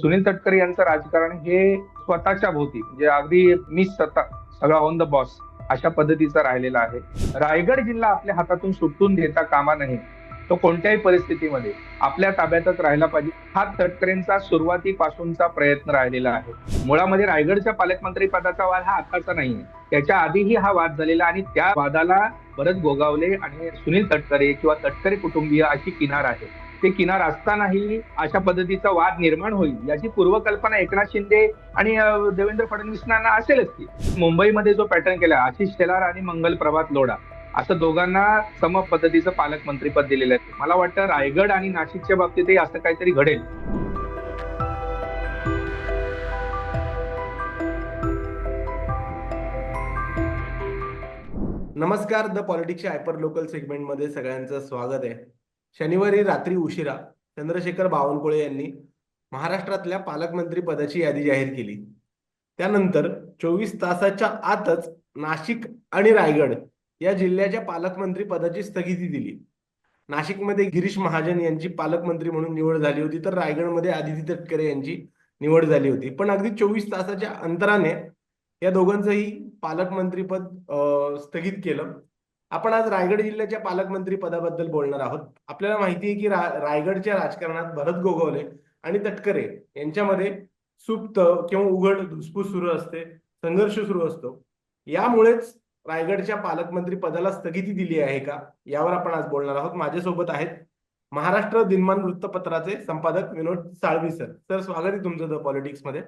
सुनील तटकरे यांचं राजकारण हे स्वतःच्या भोवती म्हणजे अगदी मी स्वतः सगळा ऑन द बॉस अशा पद्धतीचा राहिलेला आहे. रायगड जिल्हा आपल्या हातातून सुटून देता कामा नये. तो कोणत्याही परिस्थितीमध्ये आपल्या ताब्यातच राहिला पाहिजे. हा तटकरेंचा सुरुवातीपासूनचा प्रयत्न राहिलेला आहे. मुळामध्ये रायगडच्या पालकमंत्री पदाचा वाद हा आताचा नाहीये. त्याच्या आधीही हा वाद झालेला आणि त्या वादाला परत गोगावले आणि सुनील तटकरे किंवा तटकरे कुटुंबीय अशी किनार आहे. ते किनार असतानाही अशा पद्धतीचा वाद निर्माण होईल याची पूर्वकल्पना एकनाथ शिंदे आणि देवेंद्र फडणवीसांना असेलच की. मुंबईमध्ये जो पॅटर्न केला आशिष शेलार आणि मंगल प्रभात लोढा असं दोघांना सम पद्धतीचं पालकमंत्रीपद दिलेलं आहे. मला वाटतं रायगड आणि नाशिकच्या बाबतीतही असं काहीतरी घडेल. नमस्कार द पॉलिटिक्सच्या हायपर लोकल सेगमेंटमध्ये सगळ्यांचं स्वागत आहे. शनिवारी रात्री उशिरा चंद्रशेखर बावनकुळे यांनी महाराष्ट्रातल्या पालकमंत्री पदाची यादी जाहीर केली. त्यानंतर चोवीस तासाच्या आतच नाशिक आणि रायगड या जिल्ह्याच्या पालकमंत्री पदाची स्थगिती दिली. नाशिकमध्ये गिरीश महाजन यांची पालकमंत्री म्हणून निवड झाली होती तर रायगडमध्ये आदिती तटकरे यांची निवड झाली होती. पण अगदी चोवीस तासाच्या अंतराने या दोघांचंही पालकमंत्रीपद स्थगित केलं. आपण आज रायगड जिल्ह्याच्या पालकमंत्री पदाबद्दल बोलणार आहोत. आपल्याला माहिती आहे की रा रायगडच्या राजकारणात भरत गोगवले आणि तटकरे यांच्यामध्ये सुप्त किंवा उघड धुसफूस सुरू असते संघर्ष सुरू असतो. यामुळेच रायगडच्या पालकमंत्री पदाला स्थगिती दिली आहे का? यावर आपण आज बोलणार आहोत. माझ्यासोबत आहेत महाराष्ट्र दिनमान वृत्तपत्राचे संपादक विनोद साळवी सर सर स्वागत आहे तुमचं द पॉलिटिक्समध्ये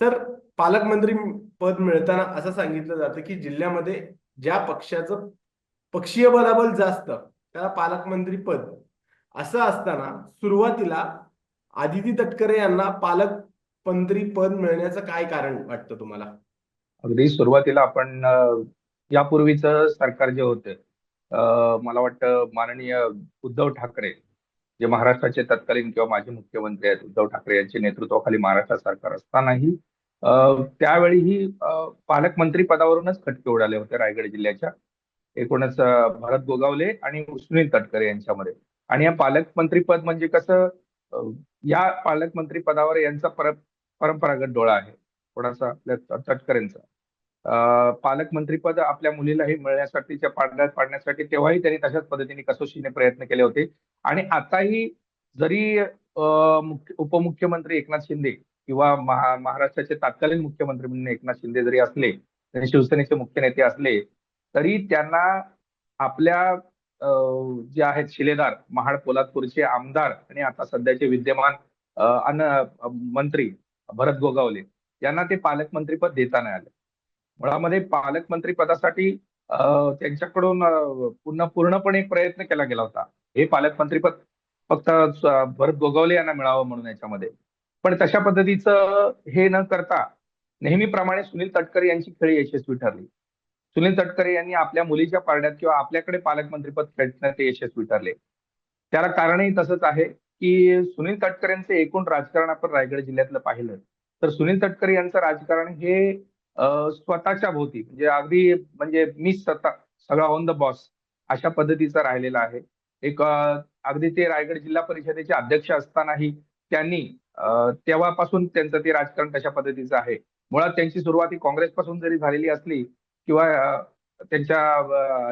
सर पालकमंत्री पद मिळताना असं सांगितलं जातं की जिल्ह्यामध्ये ज्या पक्षाचं पक्षीय बलाबल जास्त त्याला पालकमंत्री पद. असं असताना सुरुवातीला आदिती तटकरे यांना पालकमंत्री पद मिळण्याचं काय कारण वाटतं तुम्हाला? अगदी सुरुवातीला आपण यापूर्वीच सरकार जे होते मला वाटतं माननीय उद्धव ठाकरे जे महाराष्ट्राचे तत्कालीन किंवा माजी मुख्यमंत्री आहेत उद्धव ठाकरे यांच्या नेतृत्वाखाली महाराष्ट्र सरकार असतानाही त्यावेळीही पालकमंत्री पदावरूनच खटके उडाले होते रायगड जिल्ह्याच्या. एकूणच भरत गोगावले आणि सुनील तटकरे यांच्यामध्ये. आणि या पालकमंत्री पद म्हणजे कसं या पालकमंत्री पदावर यांचा पर परंपरागत डोळा आहे. थोडासा आपल्या तटकरेंचा. अं, पालकमंत्रीपद आपल्या मुलीलाही मिळण्यासाठीच्या पाडण्यात पाडण्यासाठी तेव्हाही त्यांनी तशाच पद्धतीने कसोशीने प्रयत्न केले होते. आणि आताही जरी मुख्य- उपमुख्यमंत्री एकनाथ शिंदे किंवा महा महाराष्ट्राचे तात्कालीन मुख्यमंत्री म्हणून एकनाथ शिंदे जरी असले तरी शिवसेनेचे मुख्य नेते असले तरी त्यांना आपल्या जे आहेत शिलेदार महाड पोलादपूरचे आमदार आणि आता सध्याचे विद्यमान अन्न मंत्री भरत गोगावले यांना ते पालकमंत्रीपद देता नाही आले. मुळामध्ये पालकमंत्री पदासाठी त्यांच्याकडून पूर्ण पुन्हा पूर्णपणे प्रयत्न केला गेला होता. हे पालकमंत्रीपद फक्त भरत गोगावले यांना मिळावं म्हणून याच्यामध्ये. पण तशा पद्धतीचं हे न करता नेहमीप्रमाणे सुनील तटकरे यांची खेळी यशस्वी ठरली. सुनील तटकरे यांनी आपल्या मुलीच्या पारड्यात किंवा आपल्याकडे पालकमंत्रीपद खेळण्यात ते यशस्वी ठरले. त्याला कारणही तसंच आहे की सुनील तटकरेंचं एकूण राजकारण आपण रायगड जिल्ह्यातलं पाहिलं. तर सुनील तटकरे यांचं राजकारण हे स्वतःच्या भोवती म्हणजे अगदी म्हणजे मी स्वतः सगळा ऑन द बॉस अशा पद्धतीचा राहिलेला आहे. एक अगदी ते रायगड जिल्हा परिषदेचे अध्यक्ष असतानाही त्यांनी तेव्हापासून त्यांचं ते राजकारण कशा पद्धतीचं आहे? मुळात त्यांची सुरुवात ही काँग्रेसपासून जरी झालेली असली किंवा त्यांच्या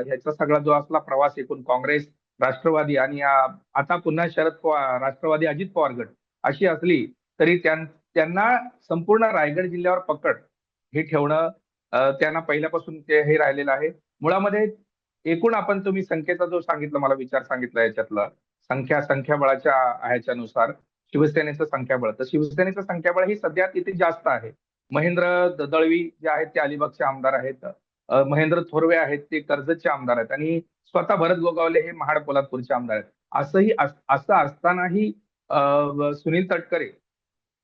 ह्याचा सगळा जो असला प्रवास एकूण काँग्रेस राष्ट्रवादी आणि आता पुन्हा शरद पवार राष्ट्रवादी अजित पवार गट अशी असली तरी त्यांना संपूर्ण रायगड जिल्ह्यावर पकड हे ठेवणं त्यांना पहिल्यापासून ते हे राहिलेलं आहे. मुळामध्ये एकूण आपण तुम्ही संख्येचा जो सांगितलं मला विचार सांगितला याच्यातला संख्या संख्याबळाच्या ह्याच्यानुसार शिवसेनेचं संख्याबळ तर शिवसेनेचं संख्याबळ ही सध्या तिथे जास्त आहे. महेंद्र ददळवी दळवी जे आहेत ते अलिबागचे आमदार आहेत. महेंद्र थोरवे आहेत ते कर्जतचे आमदार आहेत. आणि स्वतः भरत गोगावले हे महाड पोलादपूरचे आमदार आहेत. असंही असं असतानाही सुनील तटकरे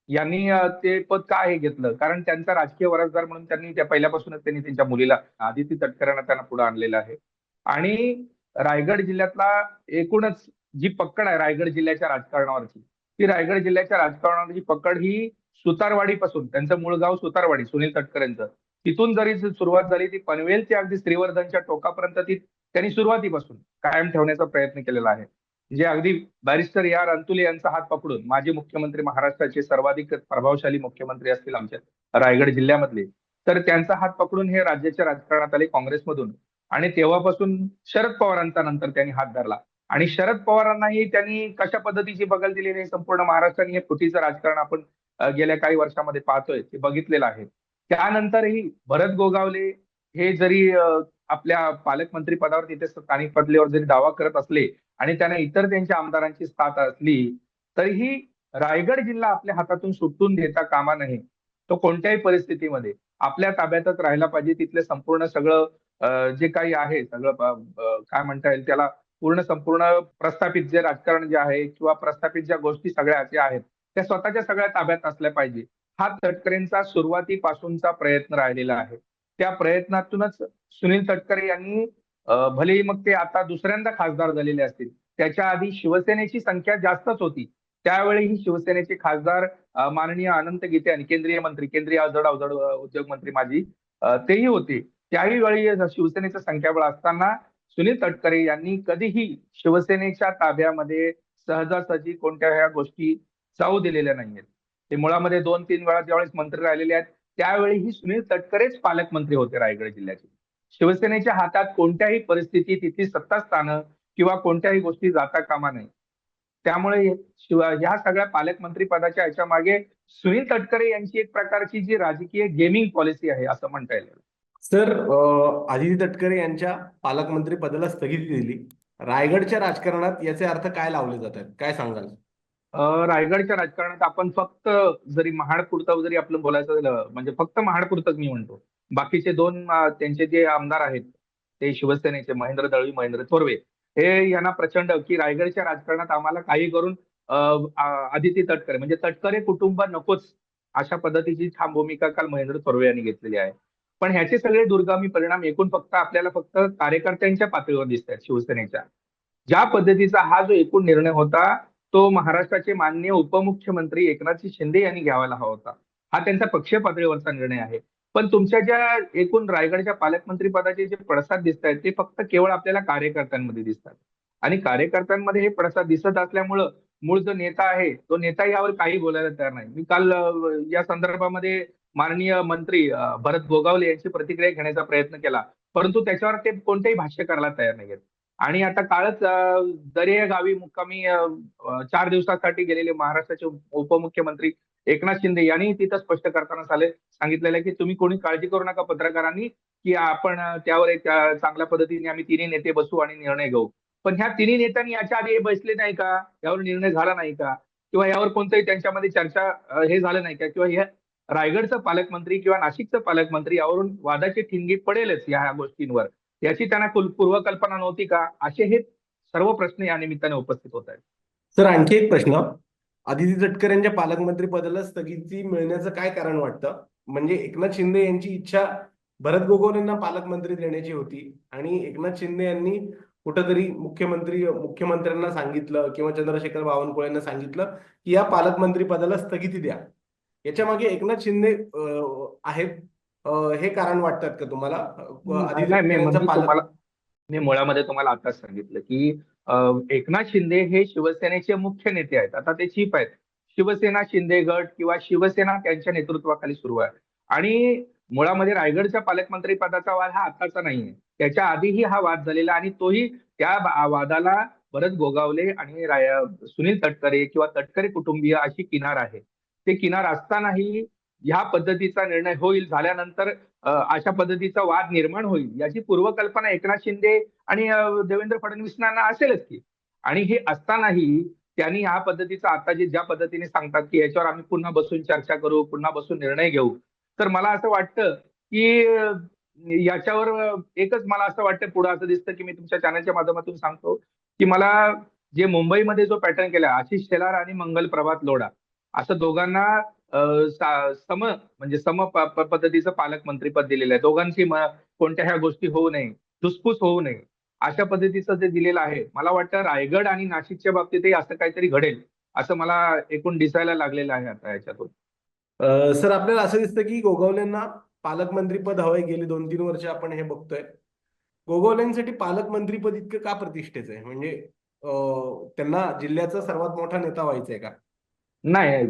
यांनी ते पद का हे घेतलं? कारण त्यांचा राजकीय वारसदार म्हणून त्यांनी त्या पहिल्यापासूनच त्यांनी त्यांच्या मुलीला आदिती तटकऱ्यांना त्यांना पुढे आणलेलं आहे. आणि रायगड जिल्ह्यातला एकूणच जी पकड आहे रायगड जिल्ह्याच्या राजकारणावरची ती रायगड जिल्ह्याच्या राजकारणाची पकड ही सुतारवाडीपासून त्यांचं मूळ गाव सुतारवाडी सुनील तटकरेंचं. तिथून जरी सुरुवात झाली ती पनवेल ते अगदी श्रीवर्धनच्या टोकापर्यंत ती त्यांनी सुरुवातीपासून कायम ठेवण्याचा प्रयत्न केलेला आहे. जे अगदी बॅरिस्टर या अंतुले यांचा हात पकडून माजी मुख्यमंत्री महाराष्ट्राचे सर्वाधिक प्रभावशाली मुख्यमंत्री असतील आमच्या रायगड जिल्ह्यामधले तर त्यांचा हात पकडून हे राज्याच्या राजकारणात आले काँग्रेसमधून. आणि तेव्हापासून शरद पवारांचा नंतर त्यांनी हात धरला. आणि शरद पवारांनाही त्यांनी कशा पद्धतीची बगल दिली नाही संपूर्ण महाराष्ट्राने हे फुटीचं राजकारण आपण गेल्या काही वर्षामध्ये पाहतोय ते बघितलेलं आहे. त्यानंतरही भरत गोगावले हे जरी आपल्या पालकमंत्री पदावर तिथे स्थानिक पदलेवर जरी दावा करत असले आणि त्यांना इतर त्यांच्या आमदारांची साथ असली तरीही रायगड जिल्हा आपल्या हातातून सुटून देता कामा नये. तो कोणत्याही परिस्थितीमध्ये आपल्या ताब्यातच राहायला पाहिजे तिथले संपूर्ण सगळं जे काही आहे सगळं काय म्हणता येईल त्याला पूर्ण संपूर्ण प्रस्थापित जे राजकारण जे आहे किंवा प्रस्थापित ज्या गोष्टी सगळ्या ज्या आहेत त्या स्वतःच्या सगळ्या ताब्यात असल्या पाहिजे. हा तटकरेंचा सुरुवातीपासूनचा प्रयत्न राहिलेला आहे. त्या प्रयत्नातूनच सुनील तटकरे यांनी भलेही मग ते आता दुसऱ्यांदा खासदार झालेले असतील त्याच्या आधी शिवसेनेची संख्या जास्तच होती. त्यावेळीही शिवसेनेचे खासदार माननीय अनंत गीते आणि केंद्रीय मंत्री केंद्रीय अवजड अवजड उद्योग मंत्री माझी तेही होते. त्याही वेळी शिवसेनेचं संख्याबळ असताना सुनील तटकरे यांनी कधीही शिवसेनेच्या ताब्यामध्ये सहजासहजी कोणत्या ह्या गोष्टी जाऊ दिलेल्या नाहीयेत. ते मुळामध्ये दोन तीन वेळा ज्यावेळेस मंत्री राहिलेले आहेत त्यावेळीही सुनील तटकरेच पालकमंत्री होते रायगड जिल्ह्याचे. शिवसेनेच्या हातात कोणत्याही परिस्थितीत तिथली सत्तास्थानं किंवा कोणत्याही गोष्टी जाता कामा नये. त्यामुळे शिवा ह्या सगळ्या पालकमंत्री पदाच्या याच्या मागे सुनील तटकरे यांची एक प्रकारची जी राजकीय गेमिंग पॉलिसी आहे असं म्हणता येईल. सर आदिती तटकरे यांच्या पालकमंत्री पदाला स्थगिती दिली. रायगडच्या राजकारणात याचे अर्थ काय लावले जातात काय सांगाल? रायगडच्या राजकारणात आपण फक्त जरी महाड पुरतं जरी आपलं बोलायचं झालं म्हणजे फक्त महाड मी म्हणतो. बाकीचे दोन त्यांचे जे आमदार आहेत ते शिवसेनेचे महेंद्र दळवी महेंद्र थोरवे हे यांना प्रचंड की रायगडच्या राजकारणात आम्हाला काही करून आदिती तटकरे म्हणजे तटकरे कुटुंब नकोच अशा पद्धतीची ठाम भूमिका काल महेंद्र थोरवे यांनी घेतलेली आहे. पण ह्याचे सगळे दुर्गामी परिणाम एकूण फक्त आपल्याला फक्त कार्यकर्त्यांच्या पातळीवर दिसत आहेत शिवसेनेच्या. ज्या पद्धतीचा हा जो एकूण निर्णय होता तो महाराष्ट्राचे माननीय उपमुख्यमंत्री एकनाथजी शिंदे यांनी घ्यावाला हवा होता. हा त्यांचा पक्षीय पातळीवरचा निर्णय आहे. पण तुमच्या ज्या एकूण रायगडच्या पालकमंत्री पदाचे जे पडसाद दिसत आहेत ते फक्त केवळ आपल्याला कार्यकर्त्यांमध्ये दिसतात. आणि कार्यकर्त्यांमध्ये हे पडसाद दिसत असल्यामुळं मूळ जो नेता आहे तो नेता यावर काही बोलायला तयार नाही. मी काल या संदर्भामध्ये माननीय मंत्री भरत गोगावले यांची प्रतिक्रिया घेण्याचा प्रयत्न केला. परंतु त्याच्यावर ते कोणतेही भाष्य करायला तयार नाहीयेत. आणि आता कालच अ, दरे या गावी मुक्कामी चार दिवसासाठी गेलेले महाराष्ट्राचे उपमुख्यमंत्री एकनाथ शिंदे यांनी तिथं स्पष्ट करताना आले सांगितलेलं आहे की तुम्ही कोणी काळजी करू नका पत्रकारांनी की आपण त्यावर एक चांगल्या पद्धतीने आम्ही तिन्ही नेते बसू आणि निर्णय घेऊ. पण ह्या तिन्ही नेत्यांनी याच्या आधी हे बसले नाही का? यावर निर्णय झाला नाही का? किंवा यावर कोणतंही त्यांच्यामध्ये चर्चा हे झालं नाही का? किंवा हे रायगडचं पालकमंत्री किंवा नाशिकचं पालकमंत्री यावरून वादाची ठिणगी पडेलच या ह्या गोष्टींवर. याची त्यांना पूर्वकल्पना नव्हती का? असे हे सर्व प्रश्न या निमित्ताने उपस्थित होत आहेत. सर आणखी एक प्रश्न. आदिती तटकर यांच्या पालकमंत्री पदाला स्थगिती मिळण्याचं काय कारण वाटतं? म्हणजे एकनाथ शिंदे यांची इच्छा भरत गोगावलेंना पालकमंत्री देण्याची होती आणि एकनाथ शिंदे यांनी कुठंतरी मुख्यमंत्री मुख्यमंत्र्यांना सांगितलं किंवा चंद्रशेखर बावनकुळेंना सांगितलं की या पालकमंत्री पदाला स्थगिती द्या. याच्या मागे एकनाथ शिंदे आहेत. हे कारण वाटतात का तुम्हाला? मी म्हणजे मुळामध्ये तुम्हाला आताच सांगितलं की एकनाथ शिंदे हे शिवसेनेचे मुख्य नेते आहेत. आता ते चीफ आहेत. शिवसेना शिंदे गट किंवा शिवसेना त्यांच्या नेतृत्वाखाली सुरू आहे. आणि मुळामध्ये रायगडच्या पालकमंत्री पदाचा वाद हा आताचा नाहीये त्याच्या आधीही हा वाद झालेला आणि तोही त्या वादाला भरत गोगावले आणि राय- सुनील तटकरे किंवा तटकरे कुटुंबीय अशी किनार आहे. ते किनार असतानाही ह्या पद्धतीचा निर्णय होईल. झाल्यानंतर अशा पद्धतीचा वाद निर्माण होईल याची पूर्वकल्पना एकनाथ शिंदे आणि देवेंद्र फडणवीसांना असेलच की. आणि हे असतानाही त्यांनी ह्या पद्धतीचा आता जे ज्या पद्धतीने सांगतात की याच्यावर आम्ही पुन्हा बसून चर्चा करू पुन्हा बसून निर्णय घेऊ. तर मला असं वाटतं की याच्यावर एकच मला असं वाटतं पुढे असं दिसतं की मी तुमच्या चॅनलच्या माध्यमातून सांगतो की मला जे मुंबईमध्ये जो पॅटर्न केला आशिष शेलार आणि मंगल प्रभात लोढा असं दोघांना सम म्हणजे सम पद्धतीचं पालकमंत्रीपद दिलेलं आहे. दोघांची कोणत्या ह्या गोष्टी होऊ नये धुसफूस होऊ नये अशा पद्धतीचं जे दिलेलं आहे. मला वाटतं रायगड आणि नाशिकच्या बाबतीतही असं काहीतरी घडेल असं मला एकूण दिसायला लागलेलं आहे आता याच्यातून. सर आपल्याला असं दिसतं की गोगावलेंना पालकमंत्रीपद हवंय. गेली दोन तीन वर्ष आपण हे बघतोय. गोगावलेंसाठी पालकमंत्रीपद इतकं का प्रतिष्ठेचं आहे? म्हणजे त्यांना जिल्ह्याचा सर्वात मोठा नेता व्हायचंय का? नाही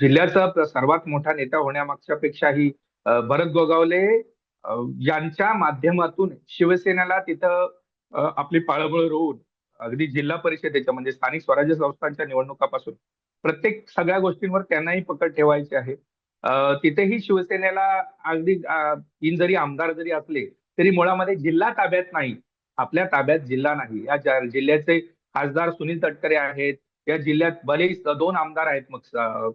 जिल्ह्याचा सर्वात मोठा नेता होण्यामागच्या पेक्षाही भरत गोगावले यांच्या माध्यमातून शिवसेनेला तिथं आपली पाळबळ रोवून अगदी जिल्हा परिषदेच्या म्हणजे स्थानिक स्वराज्य संस्थांच्या निवडणुकापासून प्रत्येक सगळ्या गोष्टींवर त्यांनाही पकड ठेवायची आहे. तिथेही शिवसेनेला अगदी तीन जरी आमदार जरी असले तरी मुळामध्ये जिल्हा ताब्यात नाही. आपल्या ताब्यात जिल्हा नाही. या जिल्ह्याचे खासदार सुनील तटकरे आहेत या जिल्ह्यात भलेही दोन आमदार आहेत मग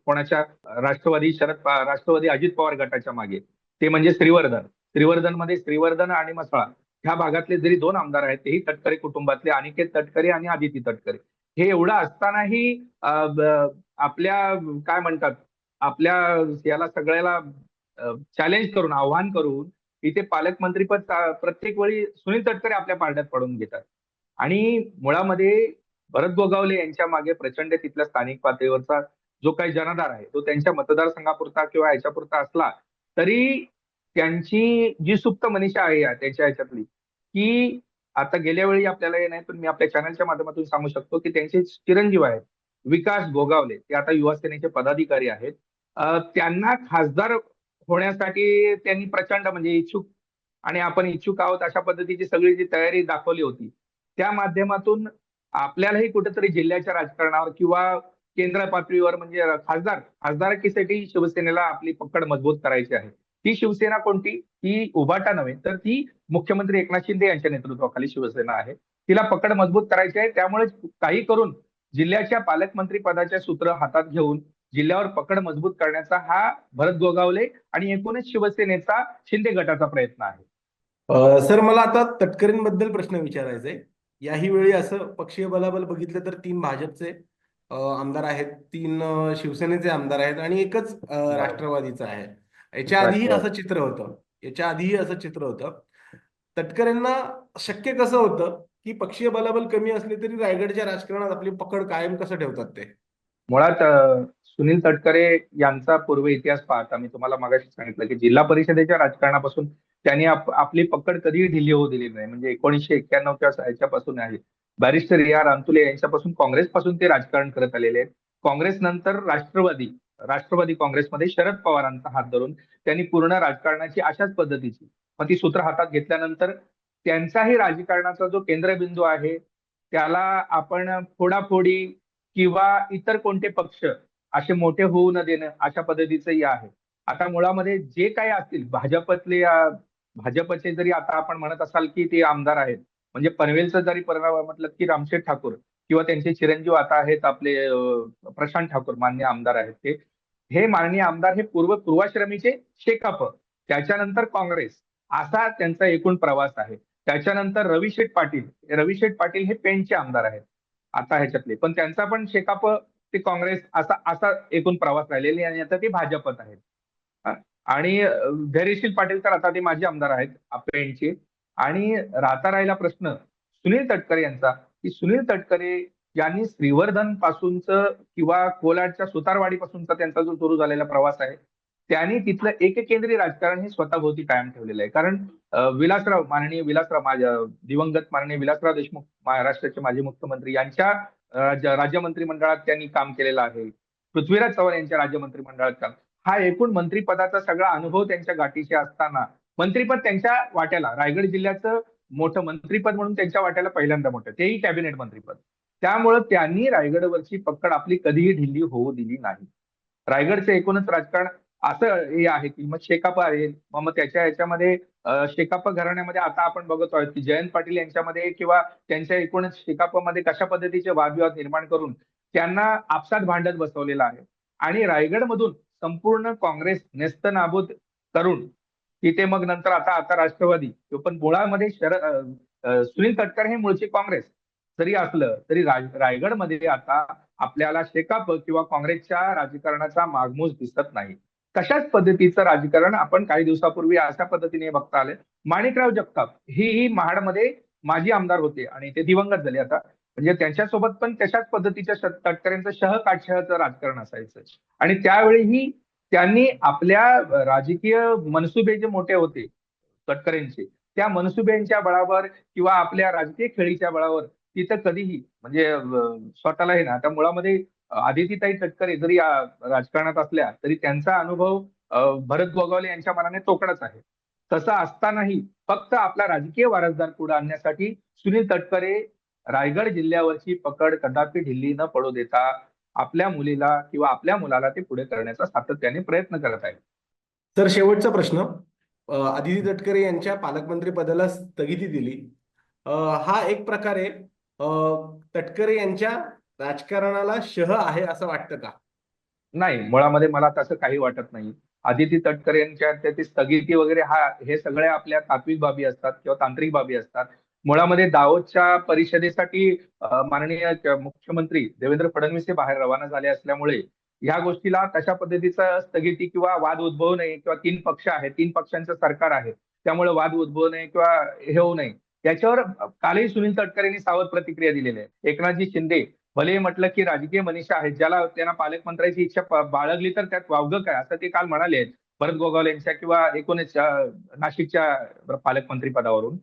कोणाच्या राष्ट्रवादी शरद राष्ट्रवादी अजित पवार गटाच्या मागे. ते म्हणजे श्रीवर्धन. श्रीवर्धनमध्ये श्रीवर्धन आणि मसळा ह्या भागातले जरी दोन आमदार आहेत तेही तटकरे कुटुंबातले अनिकेत तटकरे आणि आदिती तटकरे. हे एवढं असतानाही आपल्या काय म्हणतात आपल्या याला सगळ्याला चॅलेंज करून आव्हान करून इथे पालकमंत्रीपद प्रत्येक वेळी सुनील तटकरे आपल्या पारड्यात पडून घेतात. आणि मुळामध्ये भरत गोगावले यांच्या मागे प्रचंड तिथल्या स्थानिक पातळीवरचा जो काही जनाधार आहे तो त्यांच्या मतदारसंघापुरता किंवा याच्यापुरता असला तरी त्यांची जी सुप्त मनीषा आहे त्यांच्या ह्याच्यातली की आता गेल्या वेळी आपल्याला हे नाही पण मी आपल्या चॅनलच्या माध्यमातून सांगू शकतो की त्यांचे चिरंजीव आहेत विकास गोगावले ते आता युवा सेनेचे पदाधिकारी आहेत. त्यांना खासदार होण्यासाठी त्यांनी प्रचंड म्हणजे इच्छुक आणि आपण इच्छुक आहोत अशा पद्धतीची सगळी जी तयारी दाखवली होती त्या माध्यमातून आपल्यालाही कुठेतरी जिल्ह्याच्या राजकारणावर किंवा केंद्र पातळीवर म्हणजे खासदार खासदारकीसाठी शिवसेनेला आपली पकड मजबूत करायची आहे. ती शिवसेना कोणती? ती उभाटा नव्हे तर ती मुख्यमंत्री एकनाथ शिंदे यांच्या नेतृत्वाखाली शिवसेना आहे. तिला पकड मजबूत करायची आहे. त्यामुळे काही करून जिल्ह्याच्या पालकमंत्री पदाच्या सूत्र हातात घेऊन जिल्ह्यावर पकड मजबूत करण्याचा हा भरत गोगावले आणि एकूणच शिवसेनेचा शिंदे गटाचा प्रयत्न आहे. सर मला आता तटकरेंबद्दल प्रश्न विचारायचा आहे. याही वेळी असं पक्षीय बलाबल बघितलं तर तीन भाजपचे आमदार आहेत तीन शिवसेनेचे आमदार आहेत आणि एकच राष्ट्रवादीचा आहे. याच्या आधीही असं चित्र होतं. याच्या आधीही असं चित्र होतं. तटकरेंना शक्य कसं होतं की पक्षीय बलाबल कमी असले तरी रायगडच्या राजकारणात आपली पकड कायम कसं ठेवतात ते? मुळात सुनील तटकरे यांचा पूर्व इतिहास पाहता मी तुम्हाला मगाशी सांगितलं की जिल्हा परिषदेच्या राजकारणापासून त्यांनी आप, आपली पकड कधीही ढिली होऊ दिली नाही. म्हणजे एकोणीसशे एक्क्याण्णवच्या याच्यापासून आहे. बॅरिस्टर ए आर अंतुले यांच्यापासून काँग्रेसपासून ते राजकारण करत आलेले आहेत. काँग्रेस नंतर राष्ट्रवादी राष्ट्रवादी काँग्रेसमध्ये शरद पवारांचा हात धरून त्यांनी पूर्ण राजकारणाची अशाच पद्धतीची मग ती सूत्र हातात घेतल्यानंतर त्यांचाही राजकारणाचा जो केंद्रबिंदू आहे त्याला आपण फोडाफोडी किंवा इतर कोणते पक्ष असे मोठे होऊ न देणं अशा पद्धतीचंही आहे. आता मुळामध्ये जे काही असतील भाजपतले भाजपचे जरी आता आपण म्हणत असाल की ते आमदार आहेत म्हणजे पनवेलचं जरी परिणाम म्हटलं की रामशेठ ठाकूर किंवा त्यांचे चिरंजीव आता आहेत आपले प्रशांत ठाकूर मान्य आमदार आहेत ते हे माननीय आमदार हे पूर्व पूर्वाश्रमीचे शेकाप. त्याच्यानंतर काँग्रेस असा त्यांचा एकूण प्रवास आहे. त्याच्यानंतर रविशेठ पाटील रविशेठ पाटील हे पेणचे आमदार आहेत आता ह्याच्यातले. पण त्यांचा पण शेकाप ते काँग्रेस असा असा एकूण प्रवास राहिलेले आणि आता ते भाजपत आहेत. आणि धैर्यशील पाटील तर आता ते माजी आमदार आहेत पेणचे आणि राहता राहिला प्रश्न सुनील तटकरे यांचा की सुनील तटकरे यांनी श्रीवर्धन पासूनच किंवा कोलाडच्या सुतारवाडीपासूनचा त्यांचा जो सुरू झालेला प्रवास आहे त्यांनी तिथलं एककेंद्रीय राजकारण हे स्वतःभोवती कायम ठेवलेलं आहे. कारण विलासराव माननीय विलासराव माझ्या दिवंगत माननीय विलासराव देशमुख महाराष्ट्राचे माजी मुख्यमंत्री यांच्या राज्य राज्य मंत्रिमंडळात त्यांनी काम केलेलं आहे. पृथ्वीराज चव्हाण यांच्या राज्य मंत्रिमंडळात काम हा एकूण मंत्रीपदाचा सगळा अनुभव त्यांच्या गाठीशी असताना मंत्रीपद त्यांच्या वाट्याला रायगड जिल्ह्याचं मोठं मंत्रीपद म्हणून त्यांच्या वाट्याला पहिल्यांदा मोठं तेही कॅबिनेट मंत्रीपद. त्यामुळं त्यांनी रायगडवरची पकड आपली कधीही ढिल्ली होऊ दिली नाही. रायगडचं एकूणच राजकारण असं हे आहे की मग शेकाप आहे मग त्याच्या ह्याच्यामध्ये शेकाप घराण्यामध्ये आता आपण बघत आहोत की जयंत पाटील यांच्यामध्ये किंवा त्यांच्या एकूणच शेकापमध्ये कशा पद्धतीचे वादविवाद निर्माण करून त्यांना आपसात भांडत बसवलेलं आहे. आणि रायगडमधून संपूर्ण काँग्रेस नेस्तनाबूत करून तिथे मग नंतर आता आता राष्ट्रवादी पण मुळामध्ये शरद सुनील तटकर हे मूळचे काँग्रेस. जरी असलं तरी राय- रायगडमध्ये आता आपल्याला शेकाप किंवा काँग्रेसच्या राजकारणाचा मागमूस दिसत नाही. तशाच पद्धतीचं राजकारण आपण काही दिवसापूर्वी अशा पद्धतीने बघता आले. माणिकराव जगताप ही ही महाडमध्ये माजी आमदार होते आणि ते दिवंगत झाले आता. म्हणजे त्यांच्यासोबत पण तशाच पद्धतीच्या तटकऱ्यांचं शह राजकारण असायचं. आणि त्यावेळीही त्यांनी आपल्या राजकीय मनसुबे जे मोठे होते तटकरेंचे त्या मनसुब्यांच्या बळावर किंवा आपल्या राजकीय खेळीच्या बळावर तिथं कधीही म्हणजे स्वतःला हे ना आता मुळामध्ये आदितीताई तटकरे जरी राजकारणात असल्या तरी त्यांचा अनुभव भरत गोगावले यांच्या मनाने तोकडाच आहे. तसं असतानाही फक्त आपला राजकीय वारसदार पुढे आणण्यासाठी सुनील तटकरे रायगड जिल्ह्यावरची पकड कदापि ढिल्ली न पडू देता आपल्या मुलीला किंवा आपल्या मुलाला ते पुढे करण्याचा सातत्याने प्रयत्न करत आहेत. तर शेवटचा प्रश्न आदिती तटकरे यांच्या पालकमंत्री पदाला स्थगिती दिली. हा एक प्रकारे तटकरे यांच्या राजकारणाला शह आहे असं वाटतं का? नाही मुळामध्ये मला तसं काही वाटत नाही. आदिती तटकरे यांच्या त्याची स्थगिती वगैरे हा हे सगळ्या आपल्या तात्विक बाबी असतात किंवा तांत्रिक बाबी असतात. मुळामध्ये दावोदच्या परिषदेसाठी माननीय मुख्यमंत्री देवेंद्र फडणवीस हे बाहेर रवाना झाले असल्यामुळे या गोष्टीला तशा पद्धतीचा स्थगिती किंवा वाद उद्भवू नये किंवा तीन पक्ष आहेत तीन पक्षांचं सरकार आहे त्यामुळे वाद उद्भवू नये किंवा हे होऊ नये. त्याच्यावर कालही सुनील तटकरे यांनी सावध प्रतिक्रिया दिलेली आहे. एकनाथजी शिंदे भले म्हटलं की राजकीय मनीषा आहेत ज्याला त्यांना पालकमंत्र्याची इच्छा बाळगली तर त्यात वावगं काय? असं ते काल म्हणाले आहेत. भरत गोगावले यांच्या किंवा एकोणीस नाशिकच्या पालकमंत्री पदावरून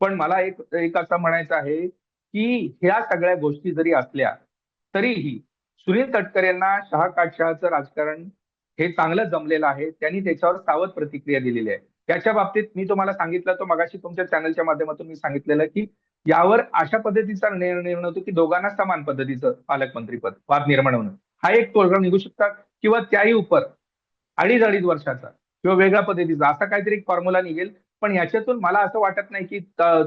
पण मला एक एक असं म्हणायचं आहे की ह्या सगळ्या गोष्टी जरी असल्या तरीही सुनील तटकरे यांना शहा काटशहाचं राजकारण हे चांगलं जमलेलं आहे. त्यांनी त्याच्यावर सावध प्रतिक्रिया दिलेली आहे. याच्या बाबतीत मी तुम्हाला सांगितलं तो मगाशी तुमच्या चॅनलच्या माध्यमातून मी सांगितलेलं की यावर अशा पद्धतीचा निर्णय निर्णय होतो की दोघांना समान पद्धतीचं पालकमंत्रीपद वाद निर्माण होणं. हा एक तोडगा निघू शकतात किंवा त्याही उपर अडीच अडीच वर्षाचा किंवा वेगळ्या पद्धतीचा असा काहीतरी एक फॉर्म्युला निघेल. पण याच्यातून मला असं वाटत नाही की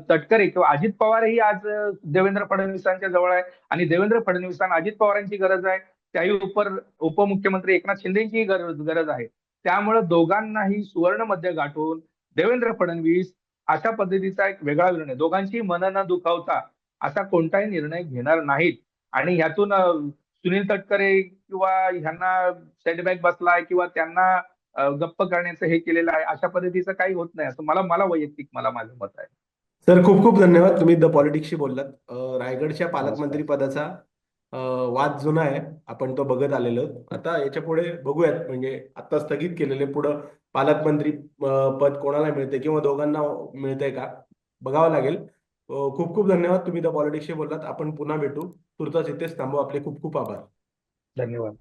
तटकरे किंवा अजित पवारही आज देवेंद्र फडणवीसांच्या जवळ आहे आणि देवेंद्र फडणवीसांना अजित पवारांची गरज आहे. त्याही उपर उपमुख्यमंत्री एकनाथ शिंदेची गरज गरज आहे. त्यामुळे दोघांनाही सुवर्ण मध्य गाठून देवेंद्र फडणवीस अशा पद्धतीचा एक वेगळा निर्णय दोघांची मन न दुखावता असा कोणताही निर्णय घेणार नाहीत. आणि ह्यातून सुनील तटकरे किंवा ह्यांना सेटबॅक बसलाय किंवा त्यांना गप्प करण्याचं हे केलेलं आहे अशा पद्धतीचं काही होत नाही. असं मला मला वैयक्तिक मला माझं मत आहे. सर खूप खूप धन्यवाद. तुम्ही द पॉलिटिक्सशी बोललात. रायगडच्या पालकमंत्री पदाचा वाद जुना आहे. आपण तो बघत आलेलो. आता याच्यापुढे बघूयात. म्हणजे आता स्थगित केलेले पुढं पालकमंत्री पद कोणाला मिळते किंवा दोघांना मिळतंय का? बघावं लागेल. खूप खूप धन्यवाद. तुम्ही द पॉलिटिक्सशी बोललात. आपण पुन्हा भेटू. तुर्तास इथेच थांबू. आपले खूप खूप आभार. धन्यवाद.